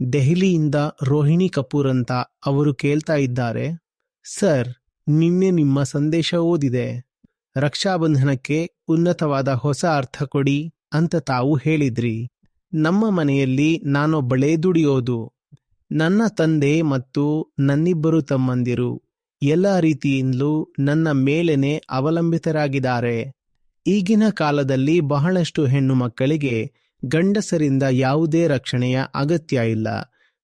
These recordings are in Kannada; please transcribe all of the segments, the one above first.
ದೆಹಲಿಯಿಂದ ರೋಹಿಣಿ ಕಪೂರ್ ಅಂತ ಅವರು ಕೇಳ್ತಾ ಇದ್ದಾರೆ, ಸರ್, ನಿನ್ನೆ ನಿಮ್ಮ ಸಂದೇಶ ಓದಿದೆ. ರಕ್ಷಾಬಂಧನಕ್ಕೆ ಉನ್ನತವಾದ ಹೊಸ ಅರ್ಥ ಕೊಡಿ ಅಂತ ತಾವು ಹೇಳಿದ್ರಿ. ನಮ್ಮ ಮನೆಯಲ್ಲಿ ನಾನೊಬ್ಬಳೇ ದುಡಿಯೋದು. ನನ್ನ ತಂದೆ ಮತ್ತು ನನ್ನಿಬ್ಬರು ತಮ್ಮಂದಿರು ಎಲ್ಲ ರೀತಿಯಿಂದಲೂ ನನ್ನ ಮೇಲೆನೆ ಅವಲಂಬಿತರಾಗಿದ್ದಾರೆ. ಈಗಿನ ಕಾಲದಲ್ಲಿ ಬಹಳಷ್ಟು ಹೆಣ್ಣು ಮಕ್ಕಳಿಗೆ ಗಂಡಸರಿಂದ ಯಾವುದೇ ರಕ್ಷಣೆಯ ಅಗತ್ಯ ಇಲ್ಲ.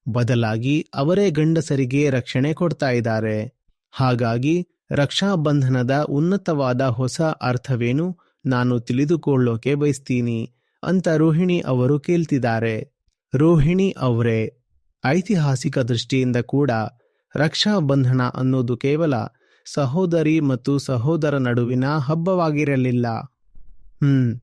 ಬದಲಾಗಿ ಅವರೇ ಗಂಡಸರಿಗೆ ರಕ್ಷಣೆ ಕೊಡ್ತಾ ಇದ್ದಾರೆ. ಹಾಗಾಗಿ ರಕ್ಷಾಬಂಧನದ ಉನ್ನತವಾದ ಹೊಸ ಅರ್ಥವೇನು ನಾನು ತಿಳಿದುಕೊಳ್ಳೋಕೆ ಬಯಸ್ತೀನಿ ಅಂತ ರೋಹಿಣಿ ಅವರು ಕೇಳ್ತಿದ್ದಾರೆ. ರೋಹಿಣಿ ಅವರೇ, ಐತಿಹಾಸಿಕ ದೃಷ್ಟಿಯಿಂದ ಕೂಡ ರಕ್ಷಾಬಂಧನ ಅನ್ನೋದು ಕೇವಲ ಸಹೋದರಿ ಮತ್ತು ಸಹೋದರ ನಡುವಿನ ಹಬ್ಬವಾಗಿರಲಿಲ್ಲ. ಹ್ಮ್.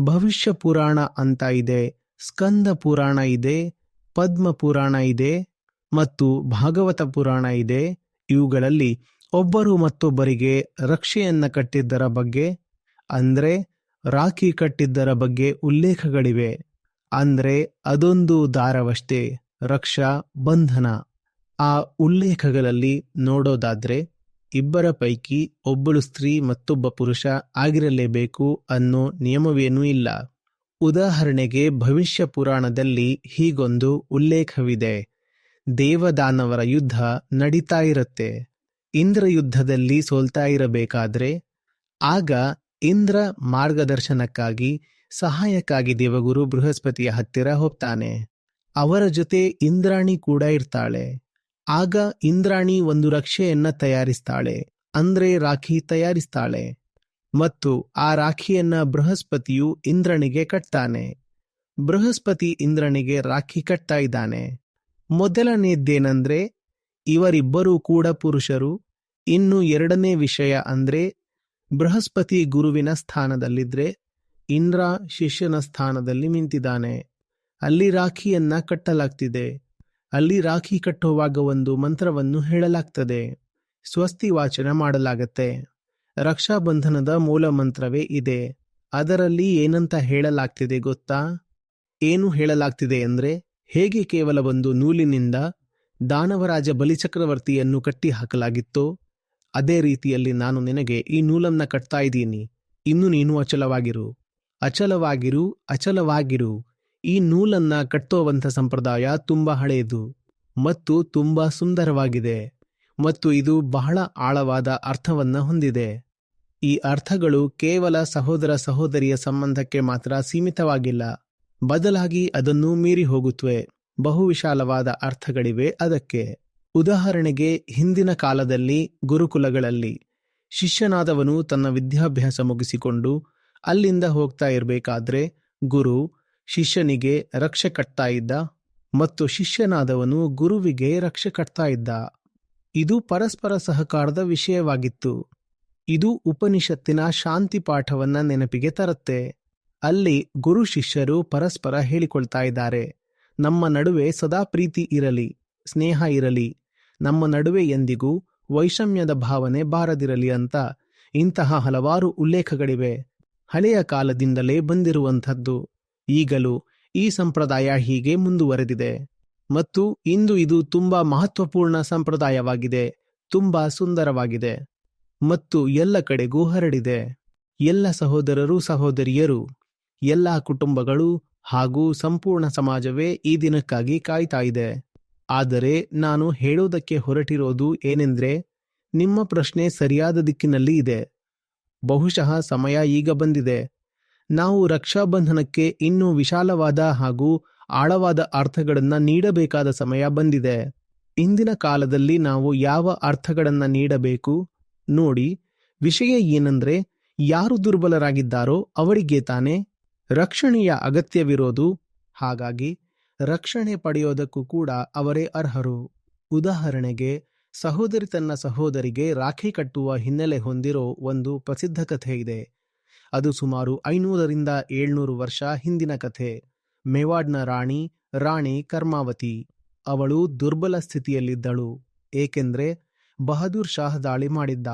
ಭವಿಷ್ಯ ಪುರಾಣ ಅಂತ ಇದೆ, ಸ್ಕಂದ ಪುರಾಣ ಇದೆ, ಪದ್ಮ ಪುರಾಣ ಇದೆ ಮತ್ತು ಭಾಗವತ ಪುರಾಣ ಇದೆ. ಇವುಗಳಲ್ಲಿ ಒಬ್ಬರು ಮತ್ತೊಬ್ಬರಿಗೆ ರಕ್ಷೆಯನ್ನ ಕಟ್ಟಿದ್ದರ ಬಗ್ಗೆ, ಅಂದ್ರೆ ರಾಖಿ ಕಟ್ಟಿದ್ದರ ಬಗ್ಗೆ ಉಲ್ಲೇಖಗಳಿವೆ, ಅಂದ್ರೆ ಅದೊಂದು ದಾರವಷ್ಟೇ, ರಕ್ಷಾ ಬಂಧನ. ಆ ಉಲ್ಲೇಖಗಳಲ್ಲಿ ನೋಡೋದಾದ್ರೆ ಇಬ್ಬರ ಪೈಕಿ ಒಬ್ಬಳು ಸ್ತ್ರೀ ಮತ್ತೊಬ್ಬ ಪುರುಷ ಆಗಿರಲೇಬೇಕು ಅನ್ನೋ ನಿಯಮವೇನೂ ಇಲ್ಲ. ಉದಾಹರಣೆಗೆ ಭವಿಷ್ಯ ಪುರಾಣದಲ್ಲಿ ಹೀಗೊಂದು ಉಲ್ಲೇಖವಿದೆ. ದೇವದಾನವರ ಯುದ್ಧ ನಡೀತಾ ಇರುತ್ತೆ. ಇಂದ್ರ ಯುದ್ಧದಲ್ಲಿ ಸೋಲ್ತಾ ಇರಬೇಕಾದ್ರೆ ಆಗ ಇಂದ್ರ ಮಾರ್ಗದರ್ಶನಕ್ಕಾಗಿ, ಸಹಾಯಕ್ಕಾಗಿ ದೇವಗುರು ಬೃಹಸ್ಪತಿಯ ಹತ್ತಿರ ಹೋಗ್ತಾನೆ. ಅವರ ಜೊತೆ ಇಂದ್ರಾಣಿ ಕೂಡ ಇರ್ತಾಳೆ. ಆಗ ಇಂದ್ರಾಣಿ ಒಂದು ರಕ್ಷೆಯನ್ನ ತಯಾರಿಸ್ತಾಳೆ, ಅಂದ್ರೆ ರಾಖಿ ತಯಾರಿಸ್ತಾಳೆ. ಮತ್ತು ಆ ರಾಖಿಯನ್ನ ಬೃಹಸ್ಪತಿಯು ಇಂದ್ರನಿಗೆ ಕಟ್ತಾನೆ. ಬೃಹಸ್ಪತಿ ಇಂದ್ರನಿಗೆ ರಾಖಿ ಕಟ್ತಾ ಇದ್ದಾನೆ. ಮೊದಲನೇದ್ದೇನೆಂದ್ರೆ, ಇವರಿಬ್ಬರೂ ಕೂಡ ಪುರುಷರು, ಇನ್ನು ಎರಡನೇ ವಿಷಯ ಅಂದ್ರೆ, ಬೃಹಸ್ಪತಿ ಗುರುವಿನ ಸ್ಥಾನದಲ್ಲಿದ್ರೆ, ಇಂದ್ರ ಶಿಷ್ಯನ ಸ್ಥಾನದಲ್ಲಿ ನಿಂತಿದ್ದಾನೆ. ಅಲ್ಲಿ ರಾಖಿಯನ್ನ ಕಟ್ಟಲಾಗ್ತಿದೆ. ಅಲ್ಲಿ ರಾಖಿ ಕಟ್ಟುವಾಗ ಒಂದು ಮಂತ್ರವನ್ನು ಹೇಳಲಾಗ್ತದೆ. ಸ್ವಸ್ತಿ ವಾಚನ ಮಾಡಲಾಗತ್ತೆ. ರಕ್ಷಾಬಂಧನದ ಮೂಲ ಮಂತ್ರವೇ ಇದೆ. ಅದರಲ್ಲಿ ಏನಂತ ಹೇಳಲಾಗ್ತಿದೆ ಗೊತ್ತಾ? ಏನು ಹೇಳಲಾಗ್ತಿದೆ ಅಂದ್ರೆ, ಹೇಗೆ ಕೇವಲ ಒಂದು ನೂಲಿನಿಂದ ದಾನವರಾಜ ಬಲಿಚಕ್ರವರ್ತಿಯನ್ನು ಕಟ್ಟಿ ಹಾಕಲಾಗಿತ್ತೋ ಅದೇ ರೀತಿಯಲ್ಲಿ ನಾನು ನಿನಗೆ ಈ ನೂಲನ್ನ ಕಟ್ತಾ ಇದ್ದೀನಿ. ಇನ್ನು ನೀನು ಅಚಲವಾಗಿರು. ಅಚಲವಾಗಿರು ಅಚಲವಾಗಿರು. ಈ ನೂಲನ್ನ ಕಟ್ಟುವಂಥ ಸಂಪ್ರದಾಯ ತುಂಬಾ ಹಳೆಯದು ಮತ್ತು ತುಂಬಾ ಸುಂದರವಾಗಿದೆ ಮತ್ತು ಇದು ಬಹಳ ಆಳವಾದ ಅರ್ಥವನ್ನ ಹೊಂದಿದೆ. ಈ ಅರ್ಥಗಳು ಕೇವಲ ಸಹೋದರ ಸಹೋದರಿಯ ಸಂಬಂಧಕ್ಕೆ ಮಾತ್ರ ಸೀಮಿತವಾಗಿಲ್ಲ. ಬದಲಾಗಿ ಅದನ್ನು ಮೀರಿ ಹೋಗುತ್ತವೆ ಬಹು ವಿಶಾಲವಾದ ಅರ್ಥಗಳಿವೆ ಅದಕ್ಕೆ. ಉದಾಹರಣೆಗೆ ಹಿಂದಿನ ಕಾಲದಲ್ಲಿ ಗುರುಕುಲಗಳಲ್ಲಿ ಶಿಷ್ಯನಾದವನು ತನ್ನ ವಿದ್ಯಾಭ್ಯಾಸ ಮುಗಿಸಿಕೊಂಡು ಅಲ್ಲಿಂದ ಹೋಗ್ತಾ ಇರಬೇಕಾದ್ರೆ ಗುರು ಶಿಷ್ಯನಿಗೆ ರಕ್ಷೆ ಕಟ್ತಾ ಇದ್ದ ಮತ್ತು ಶಿಷ್ಯನಾದವನು ಗುರುವಿಗೆ ರಕ್ಷೆ ಕಟ್ತಾ ಇದ್ದ ಇದು ಪರಸ್ಪರ ಸಹಕಾರದ ವಿಷಯವಾಗಿತ್ತು. ಇದು ಉಪನಿಷತ್ತಿನ ಶಾಂತಿ ಪಾಠವನ್ನ ನೆನಪಿಗೆ ತರುತ್ತೆ. ಅಲ್ಲಿ ಗುರು ಶಿಷ್ಯರು ಪರಸ್ಪರ ಹೇಳಿಕೊಳ್ತಾ ಇದ್ದಾರೆ. ನಮ್ಮ ನಡುವೆ ಸದಾ ಪ್ರೀತಿ ಇರಲಿ, ಸ್ನೇಹ ಇರಲಿ, ನಮ್ಮ ನಡುವೆ ಎಂದಿಗೂ ವೈಷಮ್ಯದ ಭಾವನೆ ಬಾರದಿರಲಿ ಅಂತ ಇಂತಹ ಹಲವಾರು ಉಲ್ಲೇಖಗಳಿವೆ. ಹಳೆಯ ಕಾಲದಿಂದಲೇ ಬಂದಿರುವಂಥದ್ದು. ಈಗಲೂ ಈ ಸಂಪ್ರದಾಯ ಹೀಗೆ ಮುಂದುವರೆದಿದೆ. ಮತ್ತು ಇಂದು ಇದು ತುಂಬಾ ಮಹತ್ವಪೂರ್ಣ ಸಂಪ್ರದಾಯವಾಗಿದೆ, ತುಂಬಾ ಸುಂದರವಾಗಿದೆ. ಮತ್ತು ಎಲ್ಲ ಕಡೆಗೂ ಹರಡಿದೆ. ಎಲ್ಲ ಸಹೋದರರು ಸಹೋದರಿಯರು, ಎಲ್ಲ ಕುಟುಂಬಗಳು ಹಾಗೂ ಸಂಪೂರ್ಣ ಸಮಾಜವೇ ಈ ದಿನಕ್ಕಾಗಿ ಕಾಯ್ತಾ ಇದೆ. ಆದರೆ ನಾನು ಹೇಳೋದಕ್ಕೆ ಹೊರಟಿರೋದು ಏನೆಂದ್ರೆ, ನಿಮ್ಮ ಪ್ರಶ್ನೆ ಸರಿಯಾದ ದಿಕ್ಕಿನಲ್ಲಿ ಇದೆ. ಬಹುಶಃ ಸಮಯ ಈಗ ಬಂದಿದೆ. ನಾವು ರಕ್ಷಾಬಂಧನಕ್ಕೆ ಇನ್ನೂ ವಿಶಾಲವಾದ ಹಾಗೂ ಆಳವಾದ ಅರ್ಥಗಳನ್ನು ನೀಡಬೇಕಾದ ಸಮಯ ಬಂದಿದೆ. ಇಂದಿನ ಕಾಲದಲ್ಲಿ ನಾವು ಯಾವ ಅರ್ಥಗಳನ್ನು ನೀಡಬೇಕು? ನೋಡಿ, ವಿಷಯ ಏನಂದ್ರೆ, ಯಾರು ದುರ್ಬಲರಾಗಿದ್ದಾರೋ ಅವರಿಗೆ ತಾನೇ ರಕ್ಷಣೆಯ ಅಗತ್ಯವಿರೋದು. ಹಾಗಾಗಿ, ರಕ್ಷಣೆ ಪಡೆಯೋದಕ್ಕೂ ಕೂಡ ಅವರೇ ಅರ್ಹರು. ಉದಾಹರಣೆಗೆ, ಸಹೋದರಿ ತನ್ನ ಸಹೋದರಿಗೆ ರಾಖಿ ಕಟ್ಟುವ ಹಿನ್ನೆಲೆ ಹೊಂದಿರೋ ಒಂದು ಪ್ರಸಿದ್ಧ ಕಥೆ ಇದೆ. ಅದು ಸುಮಾರು ಐನೂರರಿಂದ ಏಳ್ನೂರು ವರ್ಷ ಹಿಂದಿನ ಕಥೆ. ಮೇವಾಡ್ನ ರಾಣಿ ರಾಣಿ ಕರ್ಮಾವತಿ. ಅವಳು ದುರ್ಬಲ ಸ್ಥಿತಿಯಲ್ಲಿದ್ದಳು, ಏಕೆಂದ್ರೆ ಬಹದೂರ್ ಶಾಹ್ ದಾಳಿ ಮಾಡಿದ್ದ.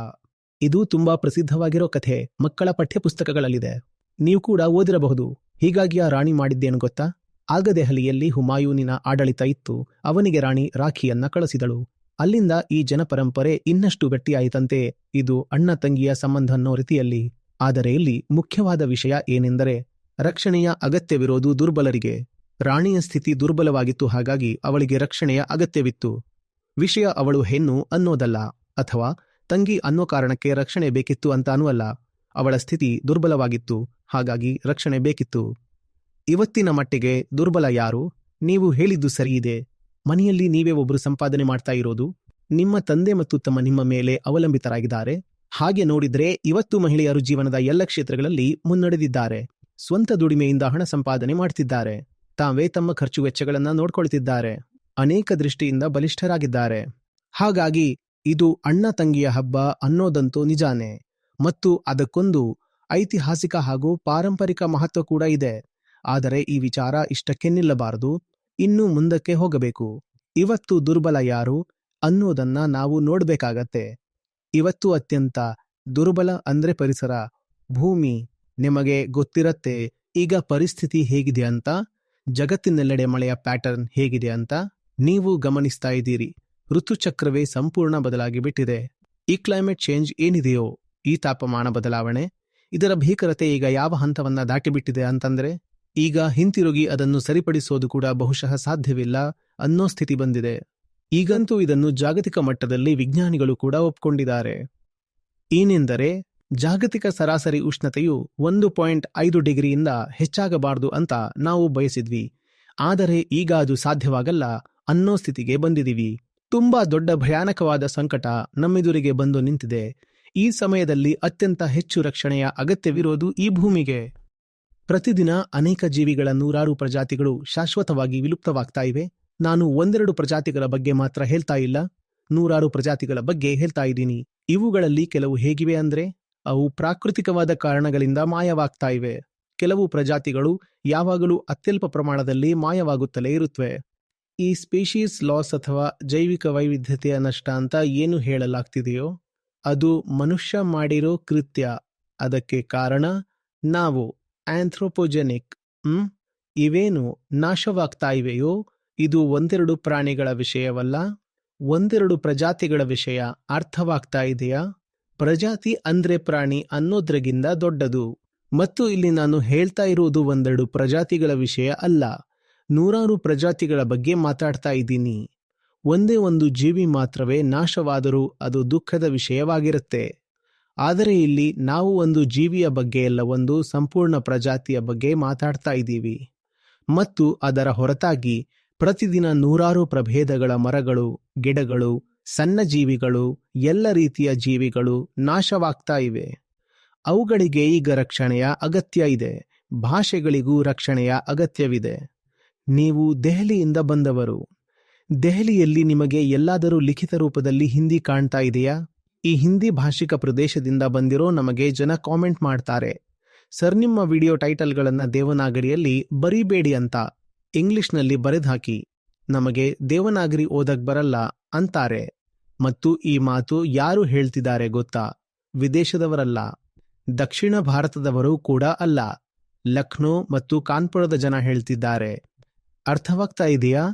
ಇದು ತುಂಬಾ ಪ್ರಸಿದ್ಧವಾಗಿರೋ ಕಥೆ, ಮಕ್ಕಳ ಪಠ್ಯಪುಸ್ತಕಗಳಲ್ಲಿದೆ. ನೀವು ಕೂಡ ಓದಿರಬಹುದು. ಹೀಗಾಗಿ ಆ ರಾಣಿ ಮಾಡಿದ್ದೇನು ಗೊತ್ತಾ? ಆಗ ದೆಹಲಿಯಲ್ಲಿ ಹುಮಾಯೂನಿನ ಆಡಳಿತ ಇತ್ತು, ಅವನಿಗೆ ರಾಣಿ ರಾಖಿಯನ್ನ ಕಳಿಸಿದಳು. ಅಲ್ಲಿಂದ ಈ ಜನಪರಂಪರೆ ಇನ್ನಷ್ಟು ಗಟ್ಟಿಯಾಯಿತಂತೆ, ಇದು ಅಣ್ಣ ತಂಗಿಯ ಸಂಬಂಧ ಅನ್ನೋ ರೀತಿಯಲ್ಲಿ. ಆದರೆ ಇಲ್ಲಿ ಮುಖ್ಯವಾದ ವಿಷಯ ಏನೆಂದರೆ ರಕ್ಷಣೆಯ ಅಗತ್ಯವಿರೋದು ದುರ್ಬಲರಿಗೆ. ರಾಣಿಯ ಸ್ಥಿತಿ ದುರ್ಬಲವಾಗಿತ್ತು, ಹಾಗಾಗಿ ಅವಳಿಗೆ ರಕ್ಷಣೆಯ ಅಗತ್ಯವಿತ್ತು. ವಿಷಯ ಅವಳು ಹೆಣ್ಣು ಅನ್ನೋದಲ್ಲ, ಅಥವಾ ತಂಗಿ ಅನ್ನೋ ಕಾರಣಕ್ಕೆ ರಕ್ಷಣೆ ಬೇಕಿತ್ತು ಅಂತಾನೂ ಅಲ್ಲ. ಅವಳ ಸ್ಥಿತಿ ದುರ್ಬಲವಾಗಿತ್ತು, ಹಾಗಾಗಿ ರಕ್ಷಣೆ ಬೇಕಿತ್ತು. ಇವತ್ತಿನ ಮಟ್ಟಿಗೆ ದುರ್ಬಲ ಯಾರು? ನೀವು ಹೇಳಿದ್ದು ಸರಿಯಿದೆ ಮನೆಯಲ್ಲಿ ನೀವೇ ಒಬ್ಬರು ಸಂಪಾದನೆ ಮಾಡ್ತಾ ಇರೋದು? ನಿಮ್ಮ ತಂದೆ ಮತ್ತು ತಮ್ಮ ನಿಮ್ಮ ಮೇಲೆ ಅವಲಂಬಿತರಾಗಿದ್ದಾರೆ? ಹಾಗೆ ನೋಡಿದ್ರೆ ಇವತ್ತು ಮಹಿಳೆಯರು ಜೀವನದ ಎಲ್ಲ ಕ್ಷೇತ್ರಗಳಲ್ಲಿ ಮುನ್ನಡೆದಿದ್ದಾರೆ. ಸ್ವಂತ ದುಡಿಮೆಯಿಂದ ಹಣ ಸಂಪಾದನೆ ಮಾಡ್ತಿದ್ದಾರೆ. ತಾವೇ ತಮ್ಮ ಖರ್ಚು ವೆಚ್ಚಗಳನ್ನ ನೋಡ್ಕೊಳ್ತಿದ್ದಾರೆ. ಅನೇಕ ದೃಷ್ಟಿಯಿಂದ ಬಲಿಷ್ಠರಾಗಿದ್ದಾರೆ. ಹಾಗಾಗಿ ಇದು ಅಣ್ಣ ತಂಗಿಯ ಹಬ್ಬ ಅನ್ನೋದಂತೂ ನಿಜಾನೆ. ಮತ್ತು ಅದಕ್ಕೊಂದು ಐತಿಹಾಸಿಕ ಹಾಗೂ ಪಾರಂಪರಿಕ ಮಹತ್ವ ಕೂಡ ಇದೆ. ಆದರೆ ಈ ವಿಚಾರ ಇಷ್ಟಕ್ಕೆ ನಿಲ್ಲಬಾರದು. ಇನ್ನೂ ಮುಂದಕ್ಕೆ ಹೋಗಬೇಕು. ಇವತ್ತು ದುರ್ಬಲ ಯಾರು ಅನ್ನೋದನ್ನ ನಾವು ನೋಡ್ಬೇಕಾಗತ್ತೆ. ಇವತ್ತು ಅತ್ಯಂತ ದುರ್ಬಲ ಅಂದ್ರೆ ಪರಿಸರ. ಭೂಮಿ ನಿಮಗೆ ಗೊತ್ತಿರತ್ತೆ, ಈಗ ಪರಿಸ್ಥಿತಿ ಹೇಗಿದೆ ಅಂತ? ಜಗತ್ತಿನೆಲ್ಲೆಡೆ ಮಳೆಯ ಪ್ಯಾಟರ್ನ್ ಹೇಗಿದೆ ಅಂತ ನೀವು ಗಮನಿಸ್ತಾ ಇದ್ದೀರಿ. ಋತುಚಕ್ರವೇ ಸಂಪೂರ್ಣ ಬದಲಾಗಿ ಬಿಟ್ಟಿದೆ. ಈ ಕ್ಲೈಮೇಟ್ ಚೇಂಜ್ ಏನಿದೆಯೋ ಈ ತಾಪಮಾನ ಬದಲಾವಣೆ, ಇದರ ಭೀಕರತೆ ಈಗ ಯಾವ ಹಂತವನ್ನ ದಾಟಿಬಿಟ್ಟಿದೆ ಅಂತಂದ್ರೆ, ಈಗ ಹಿಂತಿರುಗಿ ಅದನ್ನು ಸರಿಪಡಿಸೋದು ಕೂಡ ಬಹುಶಃ ಸಾಧ್ಯವಿಲ್ಲ ಅನ್ನೋ ಸ್ಥಿತಿ ಬಂದಿದೆ. ಈಗಂತೂ ಇದನ್ನು ಜಾಗತಿಕ ಮಟ್ಟದಲ್ಲಿ ವಿಜ್ಞಾನಿಗಳು ಕೂಡ ಒಪ್ಕೊಂಡಿದ್ದಾರೆ. ಏನೆಂದರೆ, ಜಾಗತಿಕ ಸರಾಸರಿ ಉಷ್ಣತೆಯು ಒಂದು ಪಾಯಿಂಟ್ ಐದು ಡಿಗ್ರಿಯಿಂದ ಹೆಚ್ಚಾಗಬಾರದು ಅಂತ ನಾವು ಬಯಸಿದ್ವಿ. ಆದರೆ ಈಗ ಅದು ಸಾಧ್ಯವಾಗಲ್ಲ, ಅನ್ನೋ ಸ್ಥಿತಿಗೆ ಬಂದಿದೀವಿ. ತುಂಬಾ ದೊಡ್ಡ ಭಯಾನಕವಾದ ಸಂಕಟ ನಮ್ಮೆದುರಿಗೆ ಬಂದು ನಿಂತಿದೆ. ಈ ಸಮಯದಲ್ಲಿ ಅತ್ಯಂತ ಹೆಚ್ಚು ರಕ್ಷಣೆಯ ಅಗತ್ಯವಿರೋದು ಈ ಭೂಮಿಗೆ. ಪ್ರತಿದಿನ ಅನೇಕ ಜೀವಿಗಳ ನೂರಾರು ಪ್ರಜಾತಿಗಳು ಶಾಶ್ವತವಾಗಿ ವಿಲುಪ್ತವಾಗ್ತಾ ಇವೆ. ನಾನು ಒಂದೆರಡು ಪ್ರಜಾತಿಗಳ ಬಗ್ಗೆ ಮಾತ್ರ ಹೇಳ್ತಾ ಇಲ್ಲ. ನೂರಾರು ಪ್ರಜಾತಿಗಳ ಬಗ್ಗೆ ಹೇಳ್ತಾ ಇದ್ದೀನಿ. ಇವುಗಳಲ್ಲಿ ಕೆಲವು ಹೇಗಿವೆ ಅಂದ್ರೆ, ಅವು ಪ್ರಾಕೃತಿಕವಾದ ಕಾರಣಗಳಿಂದ ಮಾಯವಾಗ್ತಾ ಇವೆ. ಕೆಲವು ಪ್ರಜಾತಿಗಳು ಯಾವಾಗಲೂ ಅತ್ಯಲ್ಪ ಪ್ರಮಾಣದಲ್ಲಿ ಮಾಯವಾಗುತ್ತಲೇ ಇರುತ್ತವೆ ಈ ಸ್ಪೀಶೀಸ್ ಲಾಸ್ ಅಥವಾ ಜೈವಿಕ ವೈವಿಧ್ಯತೆಯ ನಷ್ಟ ಅಂತ ಏನು ಹೇಳಲಾಗ್ತಿದೆಯೋ, ಅದು ಮನುಷ್ಯ ಮಾಡಿರೋ ಕೃತ್ಯ. ಅದಕ್ಕೆ ಕಾರಣ, ನಾವು ಆಂಥ್ರೋಪೋಜೆನಿಕ್ ಇವೇನು ನಾಶವಾಗ್ತಾ ಇವೆಯೋ ಇದು ಒಂದೆರಡು ಪ್ರಾಣಿಗಳ ವಿಷಯವಲ್ಲ, ಒಂದೆರಡು ಪ್ರಜಾತಿಗಳ ವಿಷಯ ಅರ್ಥವಾಗ್ತಾ ಇದೆಯಾ? ಪ್ರಜಾತಿ ಅಂದ್ರೆ ಪ್ರಾಣಿ ಅನ್ನೋದ್ರಗಿಂತ ದೊಡ್ಡದು. ಮತ್ತು ಇಲ್ಲಿ ನಾನು ಹೇಳ್ತಾ ಇರುವುದು ಒಂದೆರಡು ಪ್ರಜಾತಿಗಳ ವಿಷಯ ಅಲ್ಲ. ನೂರಾರು ಪ್ರಜಾತಿಗಳ ಬಗ್ಗೆ ಮಾತಾಡ್ತಾ ಇದ್ದೀನಿ. ಒಂದೇ ಒಂದು ಜೀವಿ ಮಾತ್ರವೇ ನಾಶವಾದರೂ ಅದು ದುಃಖದ ವಿಷಯವಾಗಿರುತ್ತೆ. ಆದರೆ ಇಲ್ಲಿ ನಾವು ಒಂದು ಜೀವಿಯ ಬಗ್ಗೆ ಎಲ್ಲ ಒಂದು ಸಂಪೂರ್ಣ ಪ್ರಜಾತಿಯ ಬಗ್ಗೆ ಮಾತಾಡ್ತಾ ಇದ್ದೀವಿ. ಮತ್ತು ಅದರ ಹೊರತಾಗಿ ಪ್ರತಿದಿನ ನೂರಾರು ಪ್ರಭೇದಗಳ ಮರಗಳು, ಗಿಡಗಳು, ಸಣ್ಣ ಜೀವಿಗಳು, ಎಲ್ಲ ರೀತಿಯ ಜೀವಿಗಳು ನಾಶವಾಗ್ತಾ ಇವೆ. ಅವುಗಳಿಗೆ ಈಗ ರಕ್ಷಣೆಯ ಅಗತ್ಯ ಇದೆ. ಭಾಷೆಗಳಿಗೂ ರಕ್ಷಣೆಯ ಅಗತ್ಯವಿದೆ. ನೀವು ದೆಹಲಿಯಿಂದ ಬಂದವರು. ದೆಹಲಿಯಲ್ಲಿ ನಿಮಗೆ ಎಲ್ಲಾದರೂ ಲಿಖಿತ ರೂಪದಲ್ಲಿ ಹಿಂದಿ ಕಾಣ್ತಾ ಇದೆಯಾ? ಈ ಹಿಂದಿ ಭಾಷಿಕ ಪ್ರದೇಶದಿಂದ ಬಂದಿರೋ ನಮಗೆ ಜನ ಕಾಮೆಂಟ್ ಮಾಡ್ತಾರೆ. ಸರ್, ನಿಮ್ಮ ವಿಡಿಯೋ ಟೈಟಲ್ಗಳನ್ನು ದೇವನಾಗರಿಯಲ್ಲಿ ಬರೀಬೇಡಿ ಅಂತ. ಇಂಗ್ಲಿಷ್ನಲ್ಲಿ ಬರೆದ್ಹಾಕಿ, ನಮಗೆ ದೇವನಾಗರಿ ಓದಕ್ ಬರಲ್ಲ ಅಂತಾರೆ. ಮತ್ತು ಈ ಮಾತು ಯಾರು ಹೇಳ್ತಿದ್ದಾರೆ ಗೊತ್ತಾ? ವಿದೇಶದವರಲ್ಲ. ದಕ್ಷಿಣ ಭಾರತದವರು ಕೂಡ ಅಲ್ಲ. ಲಕ್ನೋ ಮತ್ತು ಕಾನ್ಪುರದ ಜನ ಹೇಳ್ತಿದ್ದಾರೆ. ಅರ್ಥವಾಗ್ತಾ ಇದೆಯಾ?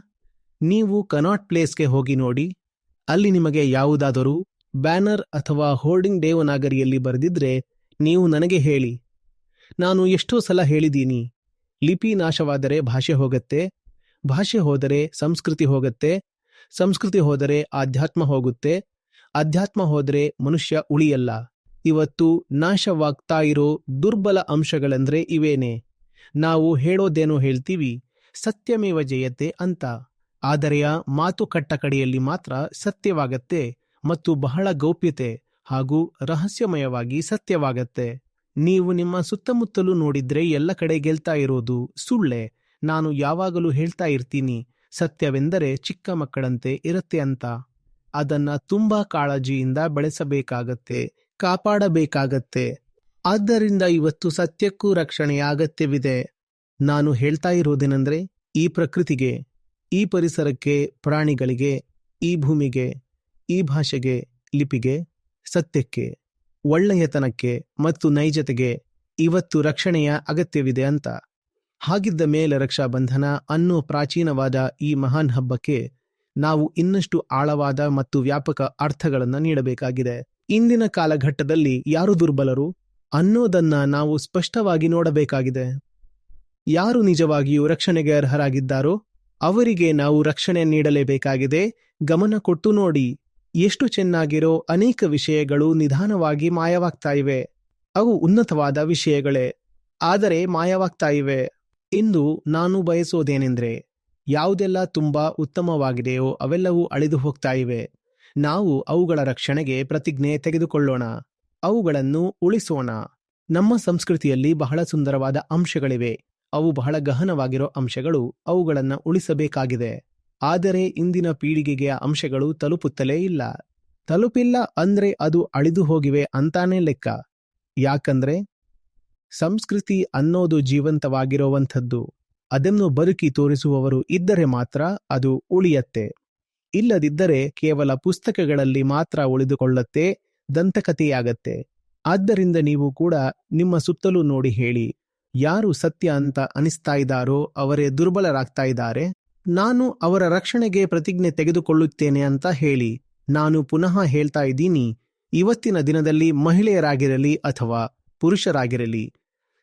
ನೀವು ಕನಾಟ್ ಪ್ಲೇಸ್ಗೆ ಹೋಗಿ ನೋಡಿ. ಅಲ್ಲಿ ನಿಮಗೆ ಯಾವುದಾದರೂ ಬ್ಯಾನರ್ ಅಥವಾ ಹೋರ್ಡಿಂಗ್ ದೇವನಾಗರಿಯಲ್ಲಿ ಬರೆದಿದ್ರೆ ನೀವು ನನಗೆ ಹೇಳಿ. ನಾನು ಎಷ್ಟೋ ಸಲ ಹೇಳಿದ್ದೀನಿ. ಲಿಪಿ ನಾಶವಾದರೆ ಭಾಷೆ ಹೋಗತ್ತೆ, ಭಾಷೆ ಹೋದರೆ ಸಂಸ್ಕೃತಿ ಹೋಗತ್ತೆ, ಸಂಸ್ಕೃತಿ ಹೋದರೆ ಆಧ್ಯಾತ್ಮ ಹೋಗುತ್ತೆ ಅಧ್ಯಾತ್ಮ ಹೋದರೆ ಮನುಷ್ಯ ಉಳಿಯಲ್ಲ. ಇವತ್ತು ನಾಶವಾಗ್ತಾ ಇರೋ ದುರ್ಬಲ ಅಂಶಗಳಂದ್ರೆ ಇವೇನೆ? ನಾವು ಹೇಳೋದೇನೋ ಹೇಳ್ತೀವಿ, ಸತ್ಯಮೇವ ಜಯತೆ ಅಂತ. ಆದರೆಯ ಮಾತು ಕಟ್ಟ ಕಡೆಯಲ್ಲಿ ಮಾತ್ರ ಸತ್ಯವಾಗತ್ತೆ ಮತ್ತು ಬಹಳ ಗೌಪ್ಯತೆ ಹಾಗೂ ರಹಸ್ಯಮಯವಾಗಿ ಸತ್ಯವಾಗತ್ತೆ. ನೀವು ನಿಮ್ಮ ಸುತ್ತಮುತ್ತಲೂ ನೋಡಿದ್ರೆ ಎಲ್ಲ ಕಡೆ ಗೆಲ್ತಾ ಇರೋದು ಸುಳ್ಳೆ. ನಾನು ಯಾವಾಗಲೂ ಹೇಳ್ತಾ ಇರ್ತೀನಿ, ಸತ್ಯವೆಂದರೆ ಚಿಕ್ಕ ಮಕ್ಕಳಂತೆ ಇರುತ್ತೆ ಅಂತ. ಅದನ್ನ ತುಂಬಾ ಕಾಳಜಿಯಿಂದ ಬೆಳೆಸಬೇಕಾಗತ್ತೆ, ಕಾಪಾಡಬೇಕಾಗತ್ತೆ. ಆದ್ದರಿಂದ ಇವತ್ತು ಸತ್ಯಕ್ಕೂ ರಕ್ಷಣೆಯ ಅಗತ್ಯವಿದೆ. ನಾನು ಹೇಳ್ತಾ ಇರೋದೇನೆಂದ್ರೆ, ಈ ಪ್ರಕೃತಿಗೆ, ಈ ಪರಿಸರಕ್ಕೆ, ಪ್ರಾಣಿಗಳಿಗೆ, ಈ ಭೂಮಿಗೆ, ಈ ಭಾಷೆಗೆ, ಲಿಪಿಗೆ, ಸತ್ಯಕ್ಕೆ. ಒಳ್ಳೆಯತನಕ್ಕೆ ಮತ್ತು ನೈಜತೆಗೆ ಇವತ್ತು ರಕ್ಷಣೆಯ ಅಗತ್ಯವಿದೆ ಅಂತ. ಹಾಗಿದ್ದ ಮೇಲೆ ರಕ್ಷಾಬಂಧನ ಅನ್ನೋ ಪ್ರಾಚೀನವಾದ ಈ ಮಹಾನ್ ಹಬ್ಬಕ್ಕೆ ನಾವು ಇನ್ನಷ್ಟು ಆಳವಾದ ಮತ್ತು ವ್ಯಾಪಕ ಅರ್ಥಗಳನ್ನು ನೀಡಬೇಕಾಗಿದೆ. ಇಂದಿನ ಕಾಲಘಟ್ಟದಲ್ಲಿ ಯಾರು ದುರ್ಬಲರು? ಅನ್ನೋದನ್ನ ನಾವು ಸ್ಪಷ್ಟವಾಗಿ ನೋಡಬೇಕಾಗಿದೆ. ಯಾರು ನಿಜವಾಗಿಯೂ ರಕ್ಷಣೆಗೆ ಅರ್ಹರಾಗಿದ್ದಾರೋ, ಅವರಿಗೆ ನಾವು ರಕ್ಷಣೆ ನೀಡಲೇಬೇಕಾಗಿದೆ. ಗಮನ ಕೊಟ್ಟು ನೋಡಿ. ಎಷ್ಟು ಚೆನ್ನಾಗಿರೋ ಅನೇಕ ವಿಷಯಗಳು ನಿಧಾನವಾಗಿ ಮಾಯವಾಗ್ತಾ ಇವೆ. ಅವು ಉನ್ನತವಾದ ವಿಷಯಗಳೇ, ಆದರೆ ಮಾಯವಾಗ್ತಾ ಇವೆ. ಇಂದು ನಾನು ಬಯಸೋದೇನೆಂದ್ರೆ, ಯಾವುದೆಲ್ಲ ತುಂಬಾ ಉತ್ತಮವಾಗಿದೆಯೋ ಅವೆಲ್ಲವೂ ಅಳಿದು ಹೋಗ್ತಾ ಇವೆ. ನಾವು ಅವುಗಳ ರಕ್ಷಣೆಗೆ ಪ್ರತಿಜ್ಞೆ ತೆಗೆದುಕೊಳ್ಳೋಣ. ಅವುಗಳನ್ನು ಉಳಿಸೋಣ. ನಮ್ಮ ಸಂಸ್ಕೃತಿಯಲ್ಲಿ ಬಹಳ ಸುಂದರವಾದ ಅಂಶಗಳಿವೆ. ಅವು ಬಹಳ ಗಹನವಾಗಿರೋ ಅಂಶಗಳು ಅವುಗಳನ್ನು ಉಳಿಸಬೇಕಾಗಿದೆ. ಆದರೆ ಇಂದಿನ ಪೀಳಿಗೆಗೆ ಅಂಶಗಳು ತಲುಪುತ್ತಲೇ ಇಲ್ಲ. ತಲುಪಿಲ್ಲ ಅಂದ್ರೆ ಅದು ಅಳಿದು ಹೋಗಿವೆ ಅಂತಾನೆ ಲೆಕ್ಕ. ಯಾಕಂದ್ರೆ ಸಂಸ್ಕೃತಿ ಅನ್ನೋದು ಜೀವಂತವಾಗಿರುವಂಥದ್ದು. ಅದನ್ನು ಬದುಕಿ ತೋರಿಸುವವರು ಇದ್ದರೆ ಮಾತ್ರ ಅದು ಉಳಿಯತ್ತೆ. ಇಲ್ಲದಿದ್ದರೆ ಕೇವಲ ಪುಸ್ತಕಗಳಲ್ಲಿ ಮಾತ್ರ ಉಳಿದುಕೊಳ್ಳತ್ತೆ, ದಂತಕಥೆಯಾಗತ್ತೆ. ಆದ್ದರಿಂದ ನೀವು ಕೂಡ ನಿಮ್ಮ ಸುತ್ತಲೂ ನೋಡಿ ಹೇಳಿ, ಯಾರು ಸತ್ಯ ಅಂತ ಅನಿಸ್ತಾ ಇದ್ದಾರೋ ಅವರೇ ದುರ್ಬಲರಾಗ್ತಾ ಇದ್ದಾರೆ. ನಾನು ಅವರ ರಕ್ಷಣೆಗೆ ಪ್ರತಿಜ್ಞೆ ತೆಗೆದುಕೊಳ್ಳುತ್ತೇನೆ ಅಂತ ಹೇಳಿ ನಾನು ಪುನಃ ಹೇಳ್ತಾ ಇದ್ದೀನಿ, ಇವತ್ತಿನ ದಿನದಲ್ಲಿ ಮಹಿಳೆಯರಾಗಿರಲಿ ಅಥವಾ ಪುರುಷರಾಗಿರಲಿ,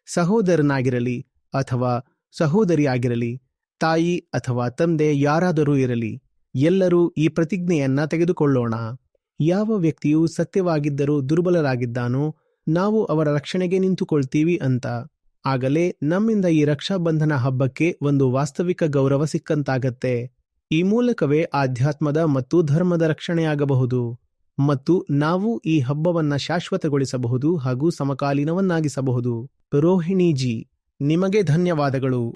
ಸಹೋದರನಾಗಿರಲಿ ಅಥವಾ ಸಹೋದರಿಯಾಗಿರಲಿ, ತಾಯಿ ಅಥವಾ ತಂದೆ ಯಾರಾದರೂ ಇರಲಿ, ಎಲ್ಲರೂ ಈ ಪ್ರತಿಜ್ಞೆಯನ್ನ ತೆಗೆದುಕೊಳ್ಳೋಣ. ಯಾವ ವ್ಯಕ್ತಿಯು ಸತ್ಯವಾಗಿದ್ದರೂ ದುರ್ಬಲರಾಗಿದ್ದಾನೋ ನಾವು ಅವರ ರಕ್ಷಣೆಗೆ ನಿಂತುಕೊಳ್ತೀವಿ ಅಂತ. ಆಗಲೇ ನಮ್ಮಿಂದ ಈ ರಕ್ಷಾಬಂಧನ ಹಬ್ಬಕ್ಕೆ ಒಂದು ವಾಸ್ತವಿಕ ಗೌರವ ಸಿಕ್ಕಂತಾಗತ್ತೆ. ಈ ಮೂಲಕವೇ ಆಧ್ಯಾತ್ಮದ ಮತ್ತು ಧರ್ಮದ ರಕ್ಷಣೆಯಾಗಬಹುದು. ಮತ್ತು ನಾವು ಈ ಹಬ್ಬವನ್ನ ಶಾಶ್ವತಗೊಳಿಸಬಹುದು ಹಾಗೂ ಸಮಕಾಲೀನವನ್ನಾಗಿಸಬಹುದು. ರೋಹಿಣಿಜಿ, ನಿಮಗೆ ಧನ್ಯವಾದಗಳು.